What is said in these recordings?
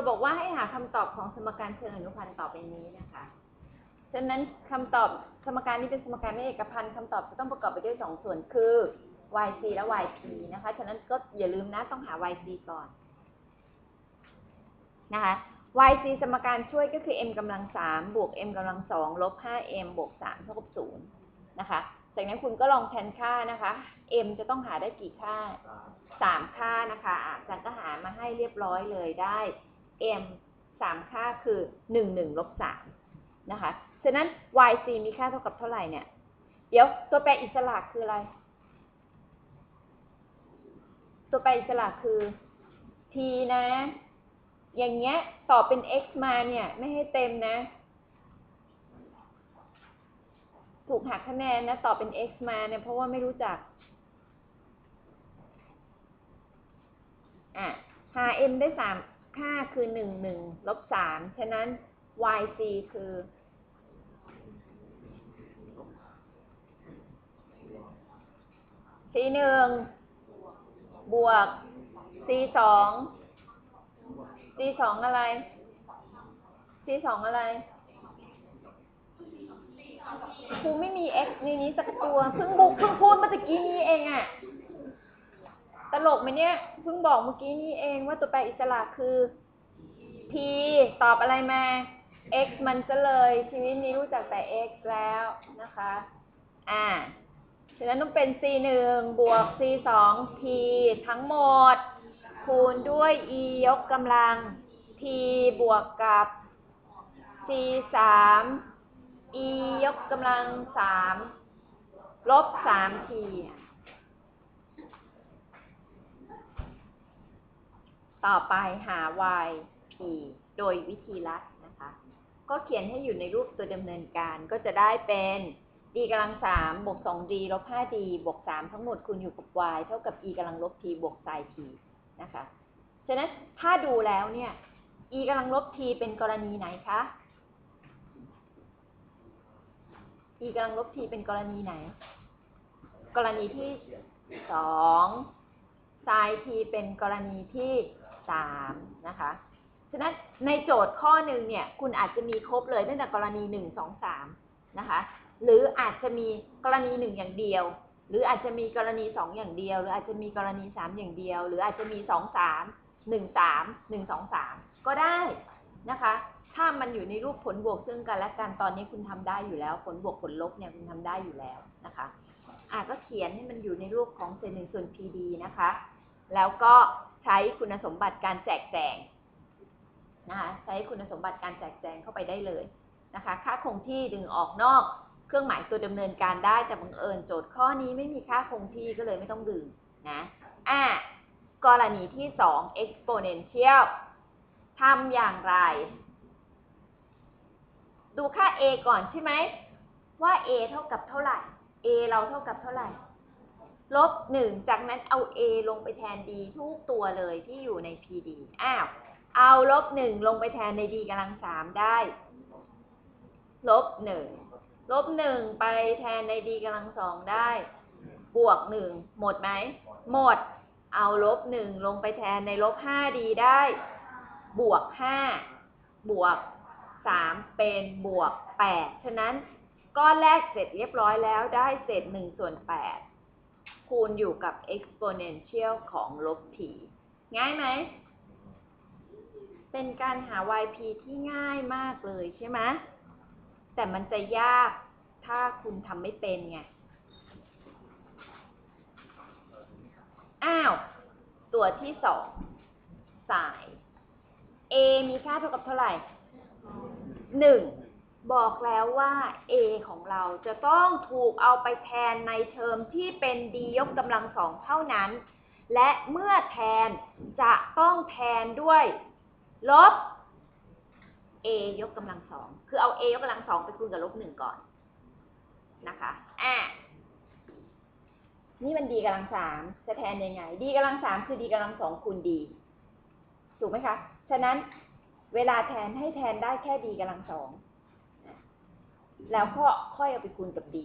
ทย์บอกว่าให้หาคำตอบของสมการเชิงอนุพันธ์ต่อไปนี้นะคะ ฉะนั้นคำตอบสมการนี้เป็นสมการไม่เอกพันธ์คำตอบจะต้องประกอบไปด้วยสองส่วนคือ yc และ yp นะคะ ฉะนั้นก็อย่าลืมนะต้องหา yc ก่อนนะคะ yc สมการช่วยก็คือ m กำลังสามบวก m กำลังสองลบ 5m บวกสามเท่ากับศูนย์นะคะจากนั้นคุณก็ลองแทนค่านะคะ m จะต้องหาได้กี่ค่าสามค่านะคะอะอาจารย์ก็หามาให้เรียบร้อยเลยได้ m สามค่าคือหนึ่งหนึ่งลบสามนะคะ ฉะนั้น yc มีค่าเท่ากับเท่าไหร่เนี่ย เดี๋ยวตัวแปรอิสระคืออะไร ตัวแปรอิสระคือ t นะ อย่างเงี้ยต่อเป็น x มาเนี่ย ไม่ให้เต็มนะ ถูกหักคะแนนนะ ต่อเป็น x มาเนี่ย เพราะว่าไม่รู้จัก อะหา m ได้สาม ค่าคือหนึ่งหนึ่งลบสามฉะนั้น yc คือ c หนึ่งบวก c สอง c สองอะไร c สองอะไรครูไม่มี x ในนี้สักตัวเพิ่งบุกเพิ่งพูดเมื่อตะกี้นี้เองอะ ตลกไหมเนี่ย เพิ่งบอกเมื่อกี้นี้เองว่าตัวแปรอิสระคือ t ตอบอะไรมา x มันจะเลยชีวิตนี้รู้จักแต่ x แล้วนะคะ อ่า ฉะนั้นต้องเป็น c 1บวก c 2 t ทั้งหมด คูณด้วย e ยกกำลัง t บวกกับ c 3 e ยกกำลัง 3 ลบ 3 t ต่อไปหา y p โดยวิธีลัดนะคะ ก็เขียนให้อยู่ในรูปตัวดำเนินการก็จะได้เป็น d กำลังสามบวกสอง d ลบห้า d บวกสามทั้งหมดคูณอยู่กับ y เท่ากับ e กำลังลบ t บวก sin t นะคะ ฉะนั้นถ้าดูแล้วเนี่ย e กำลังลบ t เป็นกรณีไหนคะ e กำลังลบ t เป็นกรณีไหน กรณีที่สอง sin t เป็นกรณีที่ สามนะคะ ฉะนั้นในโจทย์ข้อหนึ่งเนี่ยคุณอาจจะมีครบเลยตั้งแต่กรณีหนึ่งสองสามนะคะ หรืออาจจะมีกรณีหนึ่งอย่างเดียว หรืออาจจะมีกรณีสองอย่างเดียว หรืออาจจะมีกรณีสามอย่างเดียว หรืออาจจะมีสองสามหนึ่งสามหนึ่งสองสามก็ได้นะคะ ถ้ามันอยู่ในรูปผลบวกซึ่งกันและกันตอนนี้คุณทำได้อยู่แล้ว ผลบวกผลลบเนี่ยคุณทำได้อยู่แล้วนะคะอะก็เขียนให้มันอยู่ในรูปของเศษหนึ่งส่วน PD นะคะ แล้วก็ ใช้คุณสมบัติการแจกแจงนะคะใช้คุณสมบัติการแจกแจงเข้าไปได้เลยนะคะ ค่าคงที่ดึงออกนอก เครื่องหมายตัวดำเนินการได้แต่บังเอิญโจทย์ข้อนี้ไม่มีค่าคงที่ก็เลยไม่ต้องดึงนะอะกรณีที่ 2 exponential ทำอย่างไร ดูค่า a ก่อนใช่ไหมว่า a เท่ากับเท่าไหร่ a เราเท่ากับเท่าไหร่ ลบหนึ่งจากนั้นเอา a ลงไปแทน d ทุกตัวเลยที่อยู่ใน pd อ้าว เอาลบหนึ่งลงไปแทนใน d กำลังสามได้ ลบหนึ่งลบหนึ่งไปแทนใน d กำลังสองได้ บวกหนึ่งหมดไหม หมด เอาลบหนึ่งลงไปแทนในลบห้า d ได้ บวกห้าบวกสามเป็นบวกแปดฉะนั้นก้อนแรกเสร็จเรียบร้อยแล้วได้เศษหนึ่งส่วนแปด คูณอยู่กับ exponential ของลบ t ง่ายไหม เป็นการหา yp ที่ง่ายมากเลยใช่ไหม แต่มันจะยากถ้าคุณทำไม่เป็นไง อ้าว ตัวที่สอง สาย a มีค่าเท่ากับเท่าไหร่หนึ่ง บอกแล้วว่า a ของเราจะต้องถูกเอาไปแทนในเทอมที่เป็น d ยกกำลังสองเท่านั้น และเมื่อแทนจะต้องแทนด้วย ลบ a ยกกำลังสอง คือเอา a ยกกำลังสองไปคูณกับลบหนึ่งก่อนนะคะ อะ นี่มัน d กำลังสามจะแทนยังไง d กำลังสามคือ d กำลังสองคูณ d ถูกไหมคะ ฉะนั้นเวลาแทนให้แทนได้แค่ d กำลังสอง แล้วก็ค่อยเอาไปคูณกับ d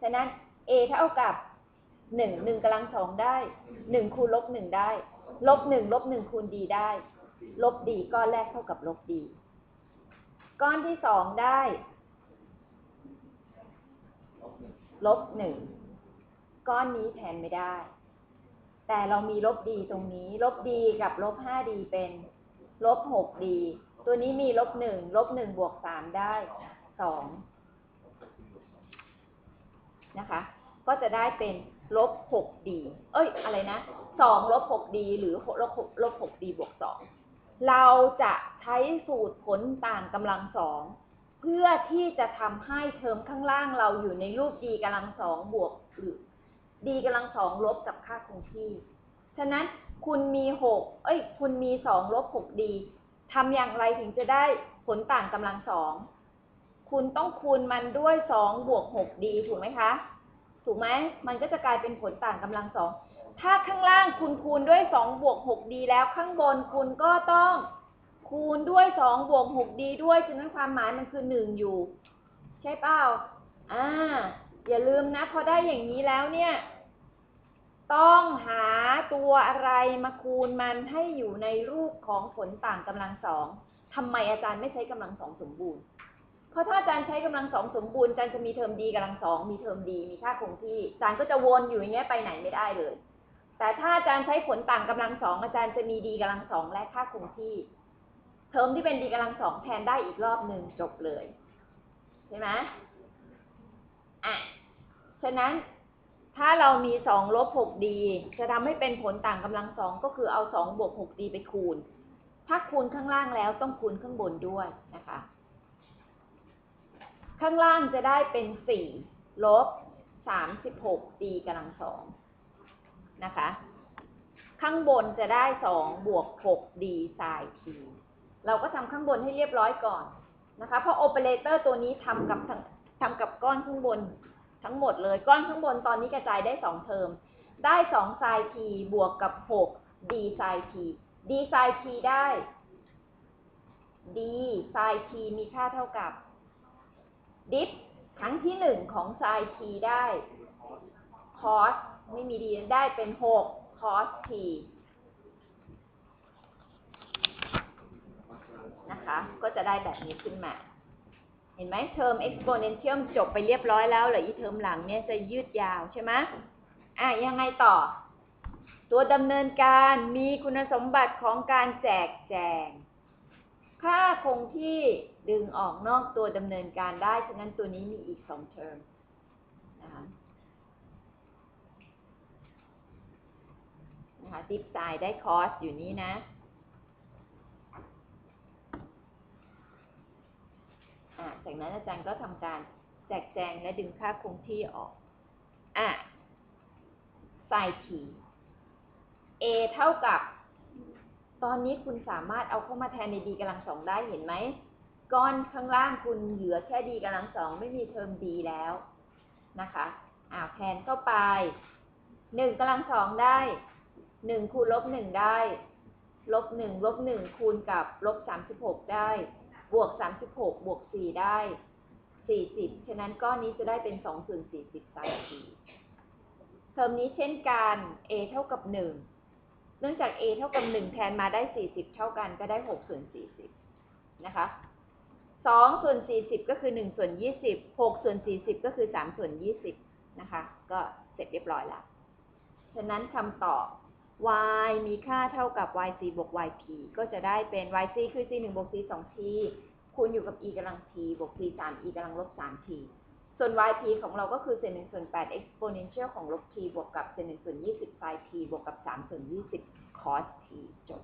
ฉะนั้น a เท่ากับหนึ่งหนึ่งกำลังสองได้หนึ่งคูณลบหนึ่งได้ ลบหนึ่งลบหนึ่งคูณ d ได้ ลบดีก้อนแรกเท่ากับลบดีก้อนที่สองได้ลบหนึ่งก้อนนี้แทนไม่ได้ แต่เรามีลบดีตรงนี้ ลบดีกับลบห้าดีเป็นลบหกดี ตัวนี้มีลบหนึ่งลบหนึ่งบวกสามได้สอง นะคะ ก็จะได้เป็นลบหกดีเอ้ย อะไรนะสองลบหกดีหรือลบหกลบหกดีบวกสองเราจะใช้สูตรผลต่างกำลังสองเพื่อที่จะทำให้เทอมข้างล่างเราอยู่ในรูปดีกำลังสองบวกหรือดีกำลังสองลบกับค่าคงที่ ฉะนั้นคุณมีหกเอ้ย คุณมีสองลบหกดีทำอย่างไรถึงจะได้ผลต่างกำลังสอง คุณต้องคูณมันด้วยสองบวกหกดีถูกไหมคะ ถูกไหม มันก็จะกลายเป็นผลต่างกำลังสอง ถ้าข้างล่างคุณคูณด้วยสองบวกหกดีแล้วข้างบนคุณก็ต้องคูณด้วยสองบวกหกดีด้วยฉะนั้นความหมายมันคือหนึ่งอยู่ ใช่เปล่าอ่า อย่าลืมนะ พอได้อย่างนี้แล้วเนี่ย ต้องหาตัวอะไรมาคูณมันให้อยู่ในรูปของผลต่างกำลังสองทำไมอาจารย์ไม่ใช้กำลังสองสมบูรณ์ เพราะถ้าอาจารย์ใช้กำลังสองสมบูรณ์อาจารย์จะมีเทอมดีกำลังสองมีเทอมดีมีค่าคงที่อาจารย์ก็จะวนอยู่อย่างเงี้ยไปไหนไม่ได้เลย แต่ถ้าอาจารย์ใช้ผลต่างกำลังสองอาจารย์จะมีดีกำลังสองและค่าคงที่ เทอมที่เป็นดีกำลังสองแทนได้อีกรอบหนึ่งจบเลยใช่ไหมอะฉะนั้นถ้าเรามีสองลบหกดีจะทำให้เป็นผลต่างกำลังสองก็คือเอาสองบวกหกดีไปคูณ ถ้าคูณข้างล่างแล้วต้องคูณข้างบนด้วยนะคะ ข้างล่างจะได้เป็นสี่ลบสามสิบหกดีกำลังสองนะคะ ข้างบนจะได้สองบวกหกดีไซน์ทีเราก็ทำข้างบนให้เรียบร้อยก่อนนะคะ เพราะโอเปอเรเตอร์ตัวนี้ทำกับทั้งทำกับก้อนข้างบนทั้งหมดเลย ก้อนข้างบนตอนนี้กระจายได้สองเทอม ได้สองไซน์ทีบวกกับหกดีไซน์ทีดีไซน์ทีได้ดีไซน์ทีมีค่าเท่ากับ ดิฟครั้งที่หนึ่งของไซน์ทีได้คอสไม่มีดีได้เป็นหกคอสทีนะคะ ก็จะได้แบบนี้ขึ้นมา เห็นไหมเทอม exponential จบไปเรียบร้อยแล้วเหลืออีเทอมหลังเนี่ยจะยืดยาวใช่ไหมอะ ยังไงต่อ ตัวดำเนินการมีคุณสมบัติของการแจกแจง ค่าคงที่ ดึงออกนอกตัวดำเนินการได้ ฉะนั้นตัวนี้มีอีกสองเทอมนะคะนะคะดิฟไซด์ได้คอสอยู่นี้นะะจากนั้นอาจารย์ก็ทำการแจกแจงและดึงค่าคงที่ออกอะไซที a เท่ากับ ตอนนี้คุณสามารถเอาเข้ามาแทนใน d กำลังสองได้เห็นไหม ก้อนข้างล่างคุณเหลือแค่ d กำลังสองไม่มีเทอม d แล้วนะคะอ่าแทนเข้าไปหนึ่งกำลังสองได้หนึ่งคูณลบหนึ่งได้ ลบหนึ่งลบหนึ่งคูณกับลบสามสิบหกได้ บวกสามสิบหกบวกสี่ได้สี่สิบฉะนั้นก้อนนี้จะได้เป็นสองส่วนสี่สิบไซทีเทอมนี้เช่นกัน a เท่ากับหนึ่งเนื่องจาก a เท่ากับหนึ่งแทนมาได้สี่สิบเท่ากันก็ได้หกส่วนสี่สิบนะคะ สองส่วนสี่สิบก็คือหนึ่งส่วนยี่สิบหกส่วนสี่สิบก็คือสามส่วนยี่สิบนะคะ ก็เสร็จเรียบร้อยแล้วฉะนั้นคำตอบ y มีค่าเท่ากับ yc บวก yp ก็จะได้เป็น yc คือ c 1บวก c 2 t คูณอยู่กับ e กำลัง t บวก c 3 e กำลังลบ3 t ส่วน yp ของเราก็คือเศษ1ส่วน8 exponential ของลบ t บวกกับเศษ1ส่วน20 sin t บวกกับ3ส่วน20 cos t จบ